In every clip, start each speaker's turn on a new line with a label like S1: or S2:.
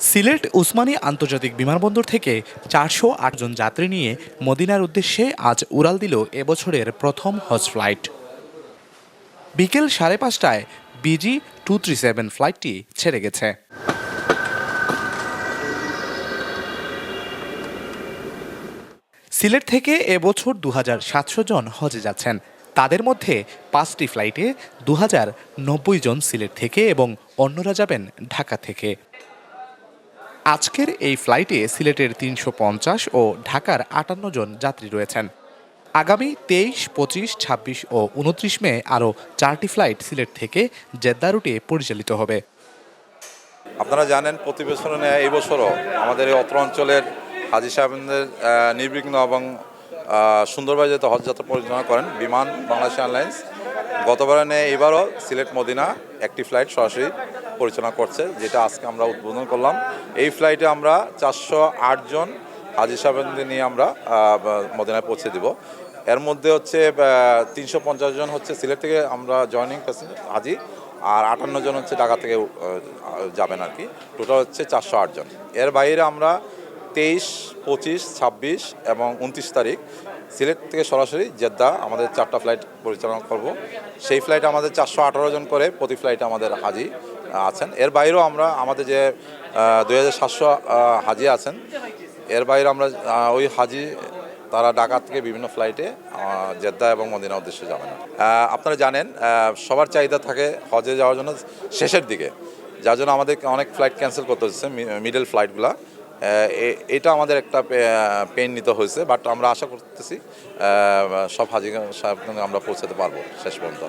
S1: সিলেট উসমানী আন্তর্জাতিক বিমানবন্দর থেকে চারশো আট জন যাত্রী নিয়ে মদিনার উদ্দেশ্যে আজ উড়াল দিল এবছরের প্রথম হজ ফ্লাইট। বিকেল সাড়ে পাঁচটায় বিজি টু থ্রি সেভেন ফ্লাইটটি ছেড়ে গেছে। সিলেট থেকে এবছর দু হাজার সাতশো জন হজে যাচ্ছেন। তাদের মধ্যে পাঁচটি ফ্লাইটে দু হাজার নব্বই জন সিলেট থেকে এবং অন্যরা যাবেন ঢাকা থেকে। আজকের এই ফ্লাইটে সিলেটের তিনশো পঞ্চাশ ও ঢাকার আটান্ন জন যাত্রী রয়েছেন। আগামী তেইশ, পঁচিশ, ছাব্বিশ ও উনত্রিশ মে আরও চারটি ফ্লাইট সিলেট থেকে জেদ্দা রুটে পরিচালিত হবে।
S2: আপনারা জানেন প্রতি বছর এই বছরও আমাদের অত্র অঞ্চলের হাজি সাহেবদের নির্বিঘ্ন এবং সুন্দরভাবে যাতে হজযাত্রা পরিচালনা করেন বিমান বাংলাদেশ এয়ারলাইন্স গতবারে এবারও সিলেট মদিনা একটি ফ্লাইট সরাসরি পরিচালনা করছে, যেটা আজকে আমরা উদ্বোধন করলাম। এই ফ্লাইটে আমরা চারশো জন হাজি সাহেবদের নিয়ে আমরা মদিনায় পৌঁছে দিব। এর মধ্যে হচ্ছে তিনশো পঞ্চাশ জন হচ্ছে সিলেট থেকে আমরা জয়নিং হাজি, আর আটান্ন জন হচ্ছে ঢাকা থেকে যাবেন আর কি। টোটাল হচ্ছে চারশো জন। এর বাইরে আমরা তেইশ, পঁচিশ, ছাব্বিশ এবং উনত্রিশ তারিখ সিলেট থেকে সরাসরি জেদ্দা, আমাদের চারটা ফ্লাইট পরিচালনা করব। সেই ফ্লাইটে আমাদের চারশো আঠারো জন করে প্রতি ফ্লাইটে আমাদের হাজি। আছেন। এর বাইরেও আমরা আমাদের যে দুই হাজার সাতশো হাজি আছেন, এর বাইরে আমরা ওই হাজি, তারা ঢাকা থেকে বিভিন্ন ফ্লাইটে জেদ্দা এবং মদিনা উদ্দেশ্যে যাবেন। আপনারা জানেন সবার চাহিদা থাকে হজে যাওয়ার জন্য শেষের দিকে, যার জন্য আমাদের অনেক ফ্লাইট ক্যান্সেল করতে হচ্ছে মিডল ফ্লাইটগুলা এটা আমাদের একটা পেন নিতে হয়েছে বাট আমরা আশা করতেছি সব হাজি আমরা পৌঁছাতে পারব শেষ পর্যন্ত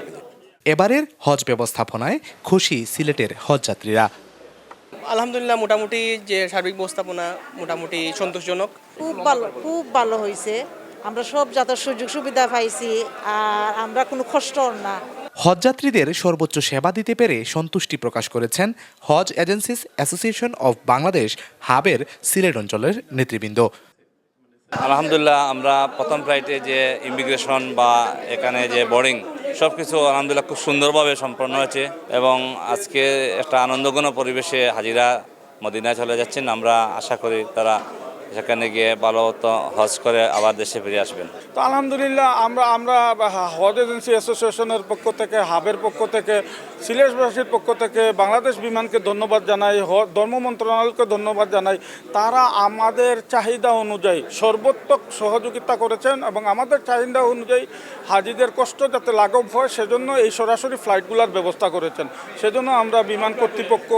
S1: এবারের হজ ব্যবস্থাপনায় খুশি সিলেটের হজযাত্রীরা।
S3: আলহামদুলিল্লাহ মোটামুটি যে সার্বিক ব্যবস্থাপনা মোটামুটি সন্তোষজনক।
S4: খুব ভালো খুব ভালো হয়েছে আমরা সব যত সুযোগ সুবিধা পাইছি আর আমরা কোনো কষ্ট না।
S1: হজযাত্রীদের সর্বোচ্চ সেবা দিতে পেরে সন্তুষ্টি প্রকাশ করেছেন Hajj agencies association of Bangladesh হাবের Sylhet অঞ্চলের নেতৃবৃন্দ।
S5: আলহামদুলিল্লাহ আমরা প্রথম ফ্লাইটে যে ইমিগ্রেশন বা এখানে যে বোর্ডিং সব কিছু আলহামদুলিল্লাহ খুব সুন্দরভাবে সম্পন্ন হয়েছে এবং আজকে একটা আনন্দঘন পরিবেশে হাজিরা মদিনায় চলে যাচ্ছেন। আমরা আশা করি তারা সেখানে গিয়ে ভালো মতো হজ করে আবার দেশে ফিরে আসবেন।
S6: তো আলহামদুলিল্লাহ, আমরা আমরা হজ এজেন্সি অ্যাসোসিয়েশনের পক্ষ থেকে, হাবের পক্ষ থেকে, সিলেটবাসীর পক্ষ থেকে, বাংলাদেশ বিমানকে ধন্যবাদ জানাই ধর্ম মন্ত্রণালয়কে ধন্যবাদ জানাই। তারা আমাদের চাহিদা অনুযায়ী সর্বোত্তক সহযোগিতা করেছেন এবং আমাদের চাহিদা অনুযায়ী হাজিদের কষ্ট যাতে লাঘব হয়, সেজন্য এই সরাসরি ফ্লাইটগুলোর ব্যবস্থা করেছেন। সেজন্য আমরা বিমান কর্তৃপক্ষ,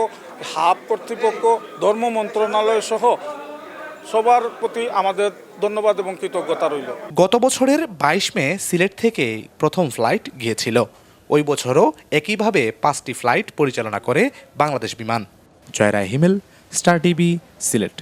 S6: হাব কর্তৃপক্ষ, ধর্ম মন্ত্রণালয় সহ সবার প্রতি আমাদের ধন্যবাদ এবং কৃতজ্ঞতা রইল।
S1: গত বছরের বাইশ মে সিলেট থেকে প্রথম ফ্লাইট গিয়েছিল। ওই বছরও একইভাবে পাঁচটি ফ্লাইট পরিচালনা করে বাংলাদেশ বিমান। Joyray Himel, Star TV, Sylhet.